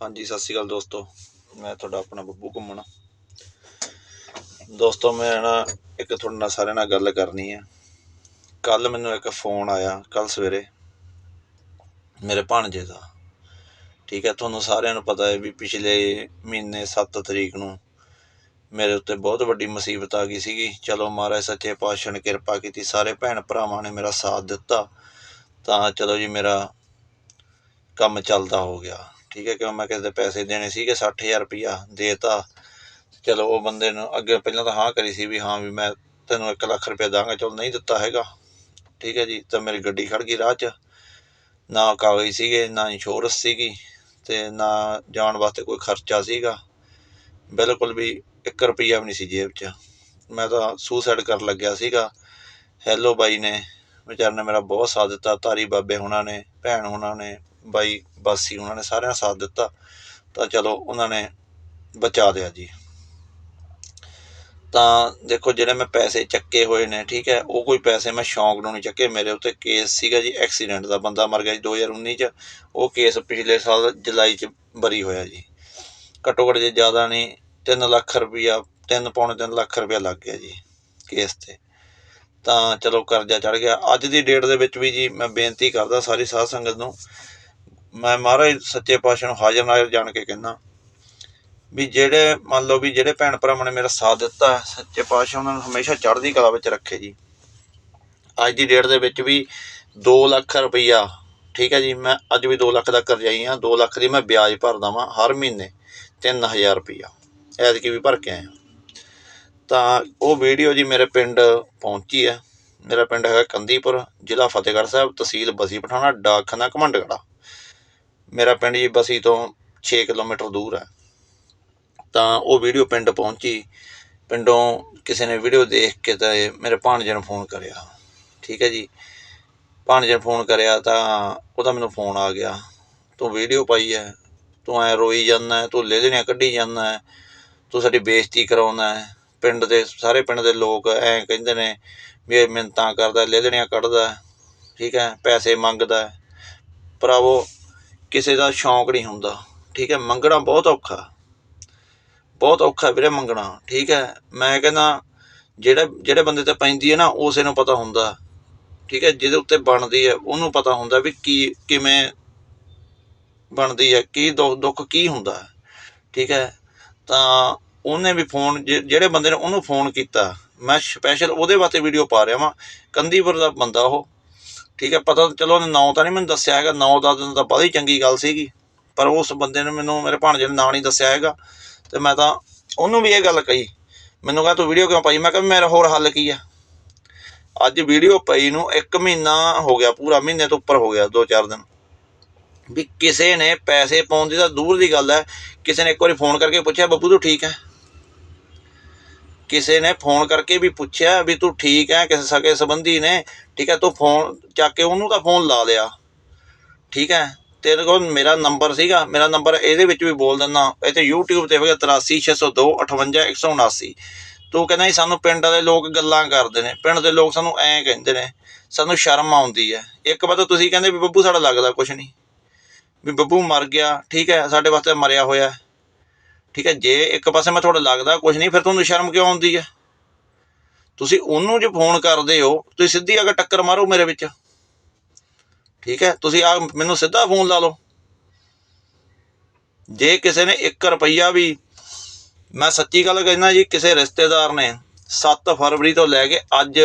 ਹਾਂਜੀ, ਸਤਿ ਸ਼੍ਰੀ ਅਕਾਲ ਦੋਸਤੋ। ਮੈਂ ਤੁਹਾਡਾ ਆਪਣਾ ਬੱਬੂ ਘੁੰਮਣ। ਦੋਸਤੋ, ਮੈਂ ਨਾ ਇੱਕ ਤੁਹਾਡੇ ਨਾਲ ਸਾਰਿਆਂ ਨਾਲ ਗੱਲ ਕਰਨੀ ਹੈ ਕੱਲ ਮੈਨੂੰ ਇੱਕ ਫੋਨ ਆਇਆ ਕੱਲ ਸਵੇਰੇ, ਮੇਰੇ ਭਾਣਜੇ ਦਾ। ਠੀਕ ਹੈ, ਤੁਹਾਨੂੰ ਸਾਰਿਆਂ ਨੂੰ ਪਤਾ ਹੈ ਵੀ ਪਿਛਲੇ ਮਹੀਨੇ 7 ਤਰੀਕ ਨੂੰ ਮੇਰੇ ਉੱਤੇ ਬਹੁਤ ਵੱਡੀ ਮੁਸੀਬਤ ਆ ਗਈ ਸੀਗੀ। ਚਲੋ, ਮਹਾਰਾਜ ਸੱਚੇ ਪਾਤਸ਼ਾਹ ਨੇ ਕਿਰਪਾ ਕੀਤੀ, ਸਾਰੇ ਭੈਣ ਭਰਾਵਾਂ ਨੇ ਮੇਰਾ ਸਾਥ ਦਿੱਤਾ। ਤਾਂ ਚਲੋ ਜੀ, ਮੇਰਾ ਕੰਮ ਚੱਲਦਾ ਹੋ ਗਿਆ। ਠੀਕ ਹੈ, ਕਿਉਂ ਮੈਂ ਕਿਸੇ ਦੇ ਪੈਸੇ ਦੇਣੇ ਸੀਗੇ, ਸੱਠ 60000 ਰੁਪਇਆ ਦੇਤਾ। ਚਲੋ, ਉਹ ਬੰਦੇ ਨੂੰ ਅੱਗੇ ਪਹਿਲਾਂ ਤਾਂ ਹਾਂ ਕਰੀ ਸੀ ਵੀ ਹਾਂ ਵੀ ਮੈਂ ਤੈਨੂੰ 1 ਲੱਖ ਰੁਪਇਆ ਦਾਂਗਾ, ਚਲੋ ਨਹੀਂ ਦਿੱਤਾ ਹੈਗਾ। ਠੀਕ ਹੈ ਜੀ, ਤਾਂ ਮੇਰੀ ਗੱਡੀ ਖੜ ਗਈ ਰਾਹ 'ਚ। ਨਾ ਕਾਗਜ਼ ਸੀਗੇ, ਨਾ ਇੰਸ਼ੋਰੈਂਸ ਸੀਗੀ ਤੇ ਨਾ ਜਾਣ ਵਾਸਤੇ ਕੋਈ ਖਰਚਾ ਸੀਗਾ। ਬਿਲਕੁਲ ਵੀ 1 ਰੁਪਈਆ ਵੀ ਨਹੀਂ ਸੀ ਜੇਬ 'ਚ। ਮੈਂ ਤਾਂ ਸੁਸਾਈਡ ਕਰਨ ਲੱਗਿਆ ਸੀਗਾ। ਹੈਲੋ ਬਾਈ ਨੇ, ਵਿਚਾਰ ਨੇ ਮੇਰਾ ਬਹੁਤ ਸਾਥ ਦਿੱਤਾ, ਤਾਰੀ ਬਾਬੇ ਹੁਣਾਂ ਨੇ, ਭੈਣ ਹੁਣਾਂ ਨੇ ਬਾਈ, ਬਾਸੀ ਉਹਨਾਂ ਨੇ ਸਾਰਿਆਂ ਸਾਥ ਦਿੱਤਾ, ਤਾਂ ਚਲੋ ਉਹਨਾਂ ਨੇ ਬਚਾ ਲਿਆ ਜੀ। ਤਾਂ ਦੇਖੋ, ਜਿਹੜੇ ਮੈਂ ਪੈਸੇ ਚੱਕੇ ਹੋਏ ਨੇ, ਠੀਕ ਹੈ, ਉਹ ਕੋਈ ਪੈਸੇ ਮੈਂ ਸ਼ੌਂਕ ਨੂੰ ਨਹੀਂ ਚੱਕੇ। ਮੇਰੇ ਉੱਤੇ ਕੇਸ ਸੀਗਾ ਜੀ ਐਕਸੀਡੈਂਟ ਦਾ ਬੰਦਾ ਮਰ ਗਿਆ ਜੀ 2019 ਚ। ਉਹ ਕੇਸ ਪਿਛਲੇ ਸਾਲ ਜੁਲਾਈ ਚ ਬਰੀ ਹੋਇਆ ਜੀ। ਘੱਟੋ ਘੱਟ ਜੇ ਜ਼ਿਆਦਾ ਨਹੀਂ 3 ਲੱਖ ਰੁਪਈਆ 3 ਪੌਣੇ 3 ਲੱਖ ਰੁਪਇਆ ਲੱਗ ਗਿਆ ਜੀ ਕੇਸ ਤੇ। ਤਾਂ ਚਲੋ ਕਰਜ਼ਾ ਚੜ ਗਿਆ। ਅੱਜ ਦੀ ਡੇਟ ਦੇ ਵਿੱਚ ਵੀ ਜੀ, ਮੈਂ ਬੇਨਤੀ ਕਰਦਾ ਸਾਰੀ ਸਾਧ ਸੰਗਤ ਨੂੰ ਮੈਂ ਮਹਾਰਾਜ ਸੱਚੇ ਪਾਤਸ਼ਾਹ ਨੂੰ ਹਾਜ਼ਰ ਨਾਜ਼ਰ ਜਾਣ ਕੇ ਕਹਿੰਦਾ ਵੀ ਜਿਹੜੇ ਮੰਨ ਲਓ ਵੀ ਜਿਹੜੇ ਭੈਣ ਭਰਾਵਾਂ ਨੇ ਮੇਰਾ ਸਾਥ ਦਿੱਤਾ ਸੱਚੇ ਪਾਤਸ਼ਾਹ ਉਹਨਾਂ ਨੂੰ ਹਮੇਸ਼ਾ ਚੜ੍ਹਦੀ ਕਲਾ ਵਿੱਚ ਰੱਖੇ ਜੀ। ਅੱਜ ਦੀ ਡੇਟ ਦੇ ਵਿੱਚ ਵੀ 2 ਲੱਖ ਰੁਪਈਆ, ਠੀਕ ਹੈ ਜੀ, ਮੈਂ ਅੱਜ ਵੀ 2 ਲੱਖ ਦਾ ਕਰਜ਼ਾਈ ਹਾਂ 2 ਲੱਖ ਦੀ ਮੈਂ ਵਿਆਜ ਭਰਦਾ ਵਾਂ ਹਰ ਮਹੀਨੇ 3000 ਰੁਪਈਆ, ਐਤਕੀ ਵੀ ਭਰ ਕੇ ਆਇਆ। ਤਾਂ ਉਹ ਵੀਡੀਓ ਜੀ ਮੇਰੇ ਪਿੰਡ ਪਹੁੰਚੀ ਹੈ। ਮੇਰਾ ਪਿੰਡ ਹੈਗਾ ਕੰਦੀਪੁਰ, ਜ਼ਿਲ੍ਹਾ ਫਤਿਹਗੜ੍ਹ ਸਾਹਿਬ, ਤਹਿਸੀਲ ਬਸੀ ਪਠਾਣਾ, ਡਾਕਖਾਨਾ ਘਮੰਡਗੜਾ ਮੇਰਾ ਪਿੰਡ ਜੀ ਬਸੀ ਤੋਂ 6 ਕਿਲੋਮੀਟਰ ਦੂਰ ਹੈ। ਤਾਂ ਉਹ ਵੀਡੀਓ ਪਿੰਡ ਪਹੁੰਚੀ। ਪਿੰਡੋਂ ਕਿਸੇ ਨੇ ਵੀਡੀਓ ਦੇਖ ਕੇ ਤਾਂ ਇਹ ਮੇਰੇ ਭਾਣਜੇ ਨੂੰ ਫੋਨ ਕਰਿਆ। ਠੀਕ ਹੈ ਜੀ। ਭਾਣਜੇ ਨੂੰ ਫੋਨ ਕਰਿਆ ਤਾਂ ਉਹਦਾ ਮੈਨੂੰ ਫੋਨ ਆ ਗਿਆ। ਤੂੰ ਵੀਡੀਓ ਪਾਈ ਹੈ। ਤੂੰ ਐ ਰੋਈ ਜਾਂਦਾ ਹੈ। ਤੂੰ ਲੇਲਣੀਆਂ ਕੱਢੀ ਜਾਂਦਾ ਤੂੰ ਸਾਡੀ ਬੇਇੱਜ਼ਤੀ ਕਰਾਉਂਦਾ ਹੈ। ਪਿੰਡ ਦੇ, ਸਾਰੇ ਪਿੰਡ ਦੇ ਲੋਕ ਐਂ ਕਹਿੰਦੇ ਨੇ ਵੀ ਇਹ ਮਿੰਨਤਾਂ ਕਰਦਾ ਲੇਲਣੀਆਂ ਕੱਢਦਾ ਠੀਕ ਹੈ। ਪੈਸੇ ਮੰਗਦਾ ਭਰਾਵੋ ਕਿਸੇ ਦਾ ਸ਼ੌਂਕ ਨਹੀਂ ਹੁੰਦਾ। ਠੀਕ ਹੈ, ਮੰਗਣਾ ਬਹੁਤ ਔਖਾ। ਬਹੁਤ ਔਖਾ ਵੀਰੇ ਮੰਗਣਾ। ਠੀਕ ਹੈ, ਮੈਂ ਕਹਿੰਦਾ ਜਿਹੜਾ, ਜਿਹੜੇ ਬੰਦੇ ਤੇ ਪੈਂਦੀ ਹੈ ਨਾ ਉਸੇ ਨੂੰ ਪਤਾ ਹੁੰਦਾ। ਠੀਕ ਹੈ, ਜਿਹਦੇ ਉੱਤੇ ਬਣਦੀ ਹੈ, ਉਹਨੂੰ ਪਤਾ ਹੁੰਦਾ ਵੀ ਕੀ, ਕਿਵੇਂ ਬਣਦੀ ਹੈ, ਕੀ ਦੁੱਖ ਦੁੱਖ ਕੀ ਹੁੰਦਾ ਠੀਕ ਹੈ, ਤਾਂ ਉਹਨੇ ਵੀ ਫੋਨ, ਜਿ- ਜਿਹੜੇ ਬੰਦੇ ਨੇ ਉਹਨੂੰ ਫੋਨ ਕੀਤਾ। ਮੈਂ ਸਪੈਸ਼ਲ ਉਹਦੇ ਵਾਸਤੇ ਵੀਡੀਓ ਪਾ ਰਿਹਾ ਵਾਂ। ਕੰਦੀਪੁਰ ਦਾ ਬੰਦਾ ਉਹ। ਠੀਕ ਹੈ, ਪਤਾ ਚਲੋ ਉਹਨੇ ਨਾਂ ਤਾਂ ਨਹੀਂ ਮੈਨੂੰ ਦੱਸਿਆ ਹੈਗਾ, ਨੌ ਦਸ ਦਿਨ ਤਾਂ ਬੜੀ ਹੀ ਚੰਗੀ ਗੱਲ ਸੀਗੀ। ਪਰ ਉਸ ਬੰਦੇ ਨੇ ਮੈਨੂੰ, ਮੇਰੇ ਭਾਣਜੇ ਨੇ ਨਾਂ ਨਹੀਂ ਦੱਸਿਆ ਹੈਗਾ। ਤੇ ਮੈਂ ਤਾਂ ਉਹਨੂੰ ਵੀ ਇਹ ਗੱਲ ਕਹੀ। ਮੈਨੂੰ ਕਹਿੰਦਾ ਤੂੰ ਵੀਡੀਓ ਕਿਉਂ ਪਾਈ? ਮੈਂ ਕਿਹਾ ਵੀ ਮੇਰਾ ਹੋਰ ਹੱਲ ਕੀ ਆ? ਅੱਜ ਵੀਡੀਓ ਪਈ ਨੂੰ 1 ਮਹੀਨਾ ਹੋ ਗਿਆ, ਪੂਰਾ ਮਹੀਨੇ ਤੋਂ ਉੱਪਰ ਹੋ ਗਿਆ 2-4 ਦਿਨ। ਵੀ ਕਿਸੇ ਨੇ ਪੈਸੇ ਪਾਉਣ ਦੀ ਤਾਂ ਦੂਰ ਦੀ ਗੱਲ ਹੈ। ਕਿਸੇ ਨੇ ਇੱਕ ਵਾਰੀ ਫੋਨ ਕਰਕੇ ਪੁੱਛਿਆ, ਬੱਬੂ ਤੂੰ ਠੀਕ ਹੈ? ਕਿਸੇ ਨੇ ਫੋਨ ਕਰਕੇ ਵੀ ਪੁੱਛਿਆ ਵੀ ਤੂੰ ਠੀਕ ਹੈ ਕਿਸੇ ਸਕੇ ਸੰਬੰਧੀ ਨੇ, ਠੀਕ ਹੈ ਤੂੰ ਫੋਨ ਚੱਕ ਕੇ ਉਹਨੂੰ ਤਾਂ ਫੋਨ ਲਾ ਲਿਆ। ਠੀਕ ਹੈ ਤੇਰੇ ਕੋਲ ਮੇਰਾ ਨੰਬਰ ਸੀਗਾ, ਮੇਰਾ ਨੰਬਰ ਇਹਦੇ ਵਿੱਚ ਵੀ ਬੋਲ ਦਿੰਦਾ, ਇਹ ਤੇ YouTube ਤੇ ਹੋਗਾ 83602 58179 ਤੂੰ ਕਹਿੰਦਾ ਜੀ ਸਾਨੂੰ ਪਿੰਡ ਦੇ ਲੋਕ ਗੱਲਾਂ ਕਰਦੇ ਨੇ, ਪਿੰਡ ਦੇ ਲੋਕ ਸਾਨੂੰ ਐਂ ਕਹਿੰਦੇ ਨੇ, ਸਾਨੂੰ ਸ਼ਰਮ ਆਉਂਦੀ ਹੈ ਇੱਕ ਵਾਰ ਤਾਂ ਤੁਸੀਂ ਕਹਿੰਦੇ ਵੀ ਬੱਬੂ ਸਾਡਾ ਲੱਗਦਾ ਕੁਛ ਨਹੀਂ ਵੀ ਬੱਬੂ ਮਰ ਗਿਆ, ਠੀਕ ਹੈ ਸਾਡੇ ਵਾਸਤੇ ਮਰਿਆ ਹੋਇਆ। ਠੀਕ ਹੈ, ਜੇ ਇੱਕ ਪਾਸੇ ਮੈਂ ਤੁਹਾਡਾ ਲੱਗਦਾ ਕੁਛ ਨਹੀਂ, ਫਿਰ ਤੁਹਾਨੂੰ ਸ਼ਰਮ ਕਿਉਂ ਆਉਂਦੀ ਹੈ? ਤੁਸੀਂ ਉਹਨੂੰ ਜੇ ਫੋਨ ਕਰਦੇ ਹੋ, ਤੁਸੀਂ ਸਿੱਧੀ ਅਗਰ ਟੱਕਰ ਮਾਰੋ ਮੇਰੇ ਵਿੱਚ। ਠੀਕ ਹੈ, ਤੁਸੀਂ ਆ ਮੈਨੂੰ ਸਿੱਧਾ ਫੋਨ ਲਾ ਲਓ। ਜੇ ਕਿਸੇ ਨੇ 1 ਰੁਪਈਆ ਵੀ, ਮੈਂ ਸੱਚੀ ਗੱਲ ਕਹਿੰਦਾ ਜੀ, ਕਿਸੇ ਰਿਸ਼ਤੇਦਾਰ ਨੇ 7 ਫਰਵਰੀ ਤੋਂ ਲੈ ਕੇ ਅੱਜ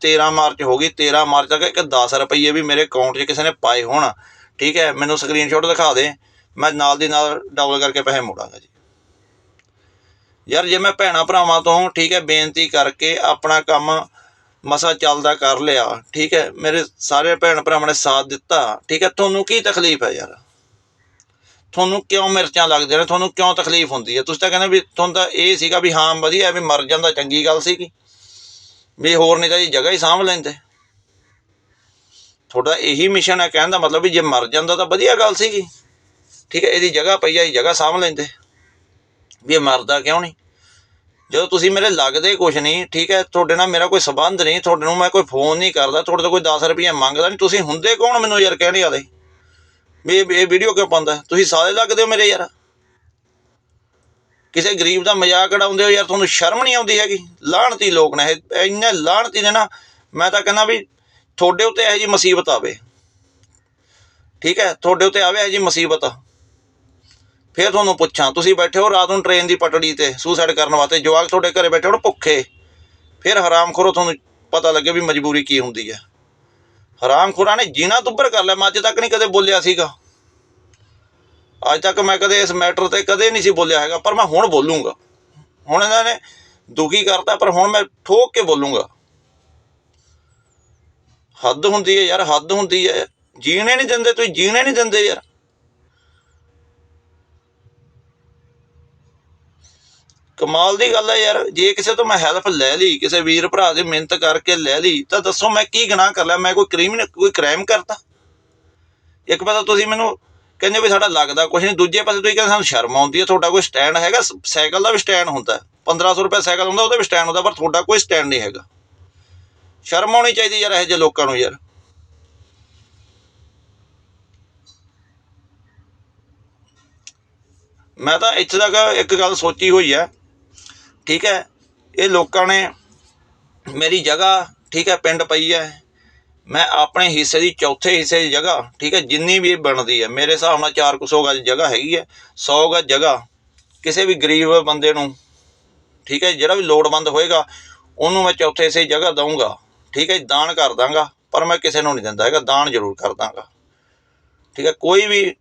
13 ਮਾਰਚ ਹੋ ਗਈ 13 ਮਾਰਚ ਤੱਕ ਇੱਕ 10 ਰੁਪਈਏ ਵੀ ਮੇਰੇ ਅਕਾਊਂਟ 'ਚ ਕਿਸੇ ਨੇ ਪਾਏ ਹੋਣ। ਠੀਕ ਹੈ, ਮੈਨੂੰ ਸਕਰੀਨਸ਼ਾਟ ਦਿਖਾ ਦੇ, ਮੈਂ ਨਾਲ ਦੀ ਨਾਲ ਡਬਲ ਕਰਕੇ ਪੈਸੇ ਮੋੜਾਂਗਾ ਜੀ। ਯਾਰ ਜੇ ਮੈਂ ਭੈਣਾ ਭਰਾਵਾਂ ਤੋਂ ਠੀਕ ਹੈ ਬੇਨਤੀ ਕਰਕੇ ਆਪਣਾ ਕੰਮ ਮਸਾ ਚੱਲਦਾ ਕਰ ਲਿਆ, ਠੀਕ ਹੈ, ਮੇਰੇ ਸਾਰੇ ਭੈਣ ਭਰਾਵਾਂ ਨੇ ਸਾਥ ਦਿੱਤਾ, ਠੀਕ ਹੈ, ਤੁਹਾਨੂੰ ਕੀ ਤਕਲੀਫ ਹੈ ਯਾਰ? ਤੁਹਾਨੂੰ ਕਿਉਂ ਮਿਰਚਾਂ ਲੱਗਦੀਆਂ ਨੇ? ਤੁਹਾਨੂੰ ਕਿਉਂ ਤਕਲੀਫ ਹੁੰਦੀ ਹੈ? ਤੁਸੀਂ ਤਾਂ ਕਹਿੰਦੇ ਵੀ ਤੁਹਾਨੂੰ ਤਾਂ ਇਹ ਸੀਗਾ ਵੀ ਹਾਂ ਵਧੀਆ ਵੀ ਮਰ ਜਾਂਦਾ ਚੰਗੀ ਗੱਲ ਸੀਗੀ। ਵੀ ਹੋਰ ਨਹੀਂ ਤਾਂ ਜੀ ਜਗ੍ਹਾ ਹੀ ਸਾਂਭ ਲੈਂਦੇ। ਤੁਹਾਡਾ ਇਹੀ ਮਿਸ਼ਨ ਹੈ ਕਹਿਣ ਦਾ ਮਤਲਬ ਵੀ ਜੇ ਮਰ ਜਾਂਦਾ ਤਾਂ ਵਧੀਆ ਗੱਲ ਸੀਗੀ। ਠੀਕ ਹੈ, ਇਹਦੀ ਜਗ੍ਹਾ ਪਈ ਆ ਇਹ ਜਗ੍ਹਾ ਸਾਂਭ ਲੈਂਦੇ। ਵੀ ਇਹ ਮਰਦਾ ਕਿਉਂ ਨਹੀਂ? ਜਦੋਂ ਤੁਸੀਂ ਮੇਰੇ ਲੱਗਦੇ ਕੁਛ ਨਹੀਂ, ਠੀਕ ਹੈ, ਤੁਹਾਡੇ ਨਾਲ ਮੇਰਾ ਕੋਈ ਸਬੰਧ ਨਹੀਂ, ਤੁਹਾਡੇ ਨੂੰ ਮੈਂ ਕੋਈ ਫੋਨ ਨਹੀਂ ਕਰਦਾ, ਤੁਹਾਡੇ ਤੋਂ ਕੋਈ 10 ਰੁਪਏ ਮੰਗਦਾ ਨਹੀਂ, ਤੁਸੀਂ ਹੁੰਦੇ ਕੌਣ ਮੈਨੂੰ ਯਾਰ ਕਹਿਣੇ ਵਾਲੇ? ਵੀ ਇਹ ਵੀਡੀਓ ਕਿਉਂ ਪਾਉਂਦਾ? ਤੁਸੀਂ ਸਾਰੇ ਲੱਗਦੇ ਹੋ ਮੇਰੇ ਯਾਰ। ਕਿਸੇ ਗਰੀਬ ਦਾ ਮਜ਼ਾਕ ਉਡਾਉਂਦੇ ਹੋ ਯਾਰ, ਤੁਹਾਨੂੰ ਸ਼ਰਮ ਨਹੀਂ ਆਉਂਦੀ ਹੈਗੀ? ਲਾਹਣਤੀ ਲੋਕ ਨੇ ਇਹ ਇੰਨੇ ਲਾਹਣਤੀ ਨੇ ਨਾ, ਮੈਂ ਤਾਂ ਕਹਿੰਦਾ ਵੀ ਤੁਹਾਡੇ ਉੱਤੇ ਇਹੋ ਜੀ ਮੁਸੀਬਤ ਆਵੇ। ਠੀਕ ਹੈ, ਤੁਹਾਡੇ ਉੱਤੇ ਆਵੇ ਇਹੋ ਜੀ ਮੁਸੀਬਤ। ਫਿਰ ਤੁਹਾਨੂੰ ਪੁੱਛਾਂ, ਤੁਸੀਂ ਬੈਠੇ ਹੋ ਰਾਤ ਨੂੰ ਟ੍ਰੇਨ ਦੀ ਪਟੜੀ ਤੇ ਸੁਸਾਈਡ ਕਰਨ ਵਾਸਤੇ, ਜਵਾਕ ਤੁਹਾਡੇ ਘਰੇ ਬੈਠੇ ਹੋਣ ਭੁੱਖੇ। ਫਿਰ ਹਰਾਮ ਤੁਹਾਨੂੰ ਪਤਾ ਲੱਗੇ ਵੀ ਮਜਬੂਰੀ ਕੀ ਹੁੰਦੀ ਹੈ। ਹਰਾਮਖੋਰਾਂ ਨੇ ਜੀਣਾ ਦੁੱਬਰ ਕਰ ਲਿਆ, ਮੈਂ ਅੱਜ ਤੱਕ ਨਹੀਂ ਕਦੇ ਬੋਲਿਆ ਸੀਗਾ। ਅੱਜ ਤੱਕ ਮੈਂ ਕਦੇ ਇਸ ਮੈਟਰ ਤੇ ਕਦੇ ਨਹੀਂ ਸੀ ਬੋਲਿਆ ਹੈਗਾ, ਪਰ ਮੈਂ ਹੁਣ ਬੋਲੂੰਗਾ। ਹੁਣ ਇਹਨਾਂ ਨੇ ਦੁਖੀ ਕਰਤਾ, ਪਰ ਹੁਣ ਮੈਂ ਠੋਕ ਕੇ ਬੋਲੂੰਗਾ। ਹੱਦ ਹੁੰਦੀ ਹੈ ਯਾਰ, ਹੱਦ ਹੁੰਦੀ ਹੈ। ਜੀਣੇ ਨਹੀਂ ਦਿੰਦੇ, ਤੁਸੀਂ ਜੀਣੇ ਨਹੀਂ ਦਿੰਦੇ ਯਾਰ। ਕਮਾਲ ਦੀ ਗੱਲ ਹੈ ਯਾਰ, ਜੇ ਕਿਸੇ ਤੋਂ ਮੈਂ ਹੈਲਪ ਲੈ ਲਈ, ਕਿਸੇ ਵੀਰ ਭਰਾ ਦੀ ਮਿਹਨਤ ਕਰਕੇ ਲੈ ਲਈ, ਤਾਂ ਦੱਸੋ ਮੈਂ ਕੀ ਗੁਨਾਹ ਕਰ ਲਿਆ, ਮੈਂ ਕੋਈ ਕ੍ਰਿਮੀਨਲ ਕੋਈ ਕ੍ਰਾਈਮ ਕਰਤਾ ਇੱਕ ਪਾਸੇ ਤੁਸੀਂ ਮੈਨੂੰ ਕਹਿੰਦੇ ਵੀ ਸਾਡਾ ਲੱਗਦਾ ਕੁਝ ਨਹੀਂ, ਦੂਜੇ ਪਾਸੇ ਤੁਸੀਂ ਕਹਿੰਦੇ ਸਾਨੂੰ ਸ਼ਰਮ ਆਉਂਦੀ ਹੈ ਤੁਹਾਡਾ ਕੋਈ ਸਟੈਂਡ ਹੈਗਾ ਸਾਈਕਲ ਦਾ ਵੀ ਸਟੈਂਡ ਹੁੰਦਾ ਹੈ। 1500 ਰੁਪਏ ਸਾਈਕਲ ਹੁੰਦਾ, ਉਹਦਾ ਵੀ ਸਟੈਂਡ ਹੁੰਦਾ, ਪਰ ਤੁਹਾਡਾ ਕੋਈ ਸਟੈਂਡ ਨਹੀਂ ਹੈਗਾ ਸ਼ਰਮ ਆਉਣੀ ਚਾਹੀਦੀ ਯਾਰ ਇਹੋ ਜਿਹੇ ਲੋਕਾਂ ਨੂੰ ਯਾਰ ਮੈਂ ਤਾਂ ਇੱਥੇ ਤੱਕ ਇੱਕ ਗੱਲ ਸੋਚੀ ਹੋਈ ਹੈ ਠੀਕ ਹੈ? ਇਹ ਲੋਕਾਂ ਨੇ ਮੇਰੀ ਜਗ੍ਹਾ, ਠੀਕ ਹੈ, ਪਿੰਡ ਪਈ ਹੈ। ਮੈਂ ਆਪਣੇ ਹਿੱਸੇ ਦੀ ਚੌਥੇ ਹਿੱਸੇ ਦੀ ਜਗ੍ਹਾ, ਠੀਕ ਹੈ, ਜਿੰਨੀ ਵੀ ਬਣਦੀ ਹੈ, ਮੇਰੇ ਹਿਸਾਬ ਨਾਲ 400 ਗਜ ਜਗ੍ਹਾ ਹੈਗੀ ਹੈ 100 ਗਜ ਜਗ੍ਹਾ। ਕਿਸੇ ਵੀ ਗਰੀਬ ਬੰਦੇ ਨੂੰ, ਠੀਕ ਹੈ, ਜਿਹੜਾ ਵੀ ਲੋੜਵੰਦ ਹੋਏਗਾ, ਉਹਨੂੰ ਮੈਂ ਚੌਥੇ ਹਿੱਸੇ ਦੀ ਜਗ੍ਹਾ ਦਊਂਗਾ। ਠੀਕ ਹੈ, ਦਾਨ ਕਰ ਦਾਂਗਾ, ਪਰ ਮੈਂ ਕਿਸੇ ਨੂੰ ਨਹੀਂ ਦਿੰਦਾ, ਹੈਗਾ, ਦਾਨ ਜ਼ਰੂਰ ਕਰ ਦਾਂਗਾ। ਠੀਕ ਹੈ, ਕੋਈ ਵੀ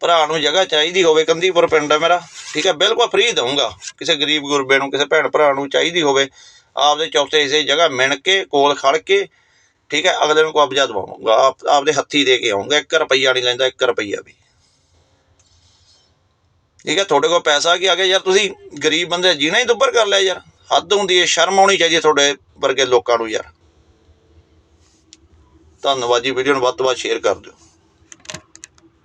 ਭਰਾ ਨੂੰ ਜਗ੍ਹਾ ਚਾਹੀਦੀ ਹੋਵੇ, ਕੰਦੀਪੁਰ ਪਿੰਡ ਹੈ ਮੇਰਾ, ਠੀਕ ਹੈ, ਬਿਲਕੁਲ ਫ੍ਰੀ ਦਊਂਗਾ। ਕਿਸੇ ਗਰੀਬ ਗੁਰਬੇ ਨੂੰ, ਕਿਸੇ ਭੈਣ ਭਰਾ ਨੂੰ ਚਾਹੀਦੀ ਹੋਵੇ, ਆਪਦੇ ਚੌਥੇ ਇਸੇ ਜਗ੍ਹਾ ਮਿਣ ਕੇ, ਕੋਲ ਖੜ ਕੇ, ਠੀਕ ਹੈ, ਅਗਲੇ ਨੂੰ ਕਬਜ਼ਾ ਦਵਾਉਂਗਾ ਆਪ, ਆਪਦੇ ਹੱਥੀ ਦੇ ਕੇ ਆਉਂਗਾ 1 ਰੁਪਈਆ ਨਹੀਂ ਲੈਂਦਾ 1 ਰੁਪਈਆ ਵੀ। ਠੀਕ ਹੈ, ਤੁਹਾਡੇ ਕੋਲ ਪੈਸਾ ਕੀ ਆ ਗਿਆ? ਯਾਰ ਤੁਸੀਂ ਗਰੀਬ ਬੰਦੇ ਜੀਣਾ ਹੀ ਦੁੱਬਰ ਕਰ ਲਿਆ ਯਾਰ। ਹੱਦ ਹੁੰਦੀ ਹੈ, ਸ਼ਰਮ ਆਉਣੀ ਚਾਹੀਦੀ ਹੈ ਤੁਹਾਡੇ ਵਰਗੇ ਲੋਕਾਂ ਨੂੰ ਯਾਰ। ਧੰਨਵਾਦ ਜੀ ਵੀਡੀਓ ਨੂੰ ਵੱਧ ਤੋਂ ਵੱਧ ਸ਼ੇਅਰ ਕਰ ਦਿਓ।